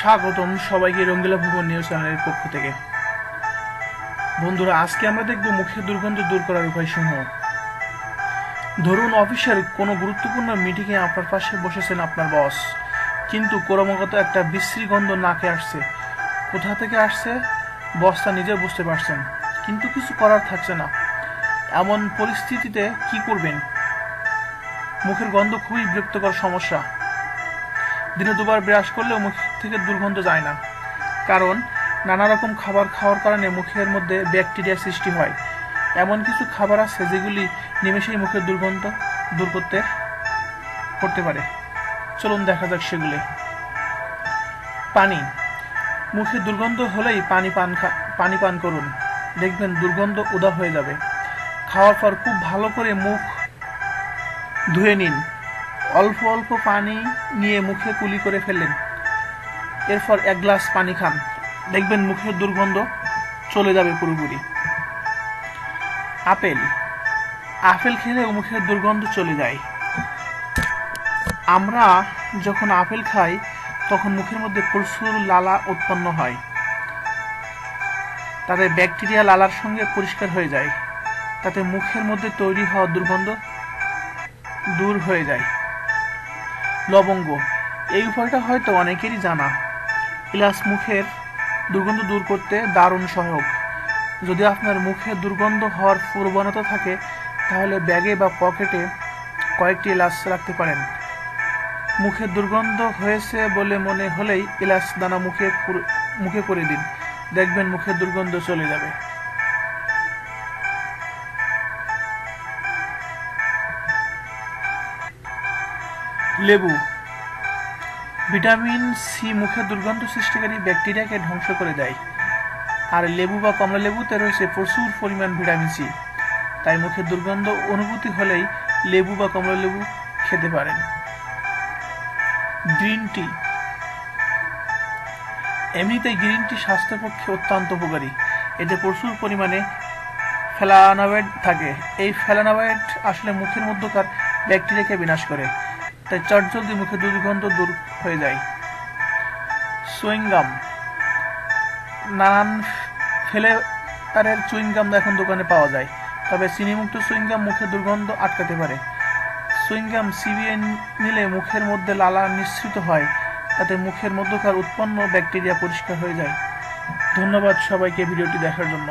স্বাগতম সবাইকে রঙ্গিলা ভুবন নিউজ চ্যানেলের পক্ষ থেকে। বন্ধুরা, আজকে আমরা দেখব মুখের দুর্গন্ধ দূর করার উপায় সমূহ ধরুন, অফিসের কোনো গুরুত্বপূর্ণ মিটিংয়ে আপনার পাশে বসেছেন আপনার বস কিন্তু ক্রমাগত একটা বিশ্রী গন্ধ নাকে আসছে। কোথা থেকে আসছে? বসটা নিজে বুঝতে পারছেন। কিন্তু কিছু করার থাকছে না। এমন পরিস্থিতিতে কি করবেন? মুখের গন্ধ খুবই বিরক্তকর সমস্যা। দিনে দুবার ব্রাশ করলেও মুখ থেকে দুর্গন্ধ যায় না। কারণ নানা রকম খাবার খাওয়ার কারণে মুখের মধ্যে ব্যাকটেরিয়া সৃষ্টি হয়। এমন কিছু খাবার আছে যেগুলি নিমেষেই মুখের দুর্গন্ধ দূর করতে করতে পারে। চলুন দেখা যাক সেগুলি। পানি। মুখে দুর্গন্ধ হলেই পানি পান পানি পান করুন। দেখবেন দুর্গন্ধ উদা হয়ে যাবে। খাওয়ার পর খুব ভালো করে মুখ ধুয়ে নিন। অল্প অল্প পানি নিয়ে মুখে কুলি করে ফেললেন। এরপর এক গ্লাস পানি খান। দেখবেন মুখের দুর্গন্ধ চলে যাবে পুরোপুরি। আপেল। আপেল খেলে মুখের দুর্গন্ধ চলে যায়। আমরা যখন আপেল খাই, তখন মুখের মধ্যে প্রচুর লালা উৎপন্ন হয়। তাতে ব্যাকটেরিয়া লালার সঙ্গে পরিষ্কার হয়ে যায়। তাতে মুখের মধ্যে তৈরি হওয়া দুর্গন্ধ দূর হয়ে যায়। লবঙ্গ। এই উপায়টা হয়তো অনেকেরই জানা। এলাচ মুখের দুর্গন্ধ দূর করতে দারুণ সহায়ক। যদি আপনার মুখে দুর্গন্ধ হওয়ার প্রবণতা থাকে, তাহলে ব্যাগে বা পকেটে কয়েকটি এলাচ রাখতে পারেন। মুখে দুর্গন্ধ হয়েছে বলে মনে হলেই এলাচ দানা মুখে মুখে করে দিন। দেখবেন মুখের দুর্গন্ধ চলে যাবে। লেবু। ভিটামিন সি মুখে দুর্গন্ধ সৃষ্টিকারী ব্যাকটেরিয়াকে ধ্বংস করে দেয়। আর লেবু বা কমলা লেবুতে রয়েছে প্রচুর পরিমাণ ভিটামিন সি। তাই মুখে দুর্গন্ধ অনুভূতি হলেই লেবু বা কমলা লেবু খেতে পারেন। Green tea. এমনিতেই গ্রিন টি স্বাস্থ্যের পক্ষে অত্যন্ত উপকারী। এতে প্রচুর পরিমাণে ফ্যালানাওয়েড থাকে। এই ফ্যালানাওয়েড আসলে মুখের মধ্যকার ব্যাকটেরিয়াকে বিনাশ করে। তাই চটজলদি মুখে দুর্গন্ধ দূর হয়ে যায়। সুইংগাম নানান ফেলে তারের চুইংগাম এখন দোকানে পাওয়া যায়, তবে চিনিমুক্ত সুইংগাম মুখে দুর্গন্ধ আটকাতে পারে। সুইংগাম চিবিয়ে নিলে মুখের মধ্যে লালা নিঃসৃত হয়, তাতে মুখের মধ্যকার উৎপন্ন ব্যাকটেরিয়া পরিষ্কার হয়ে যায়। ধন্যবাদ সবাইকে ভিডিওটি দেখার জন্য।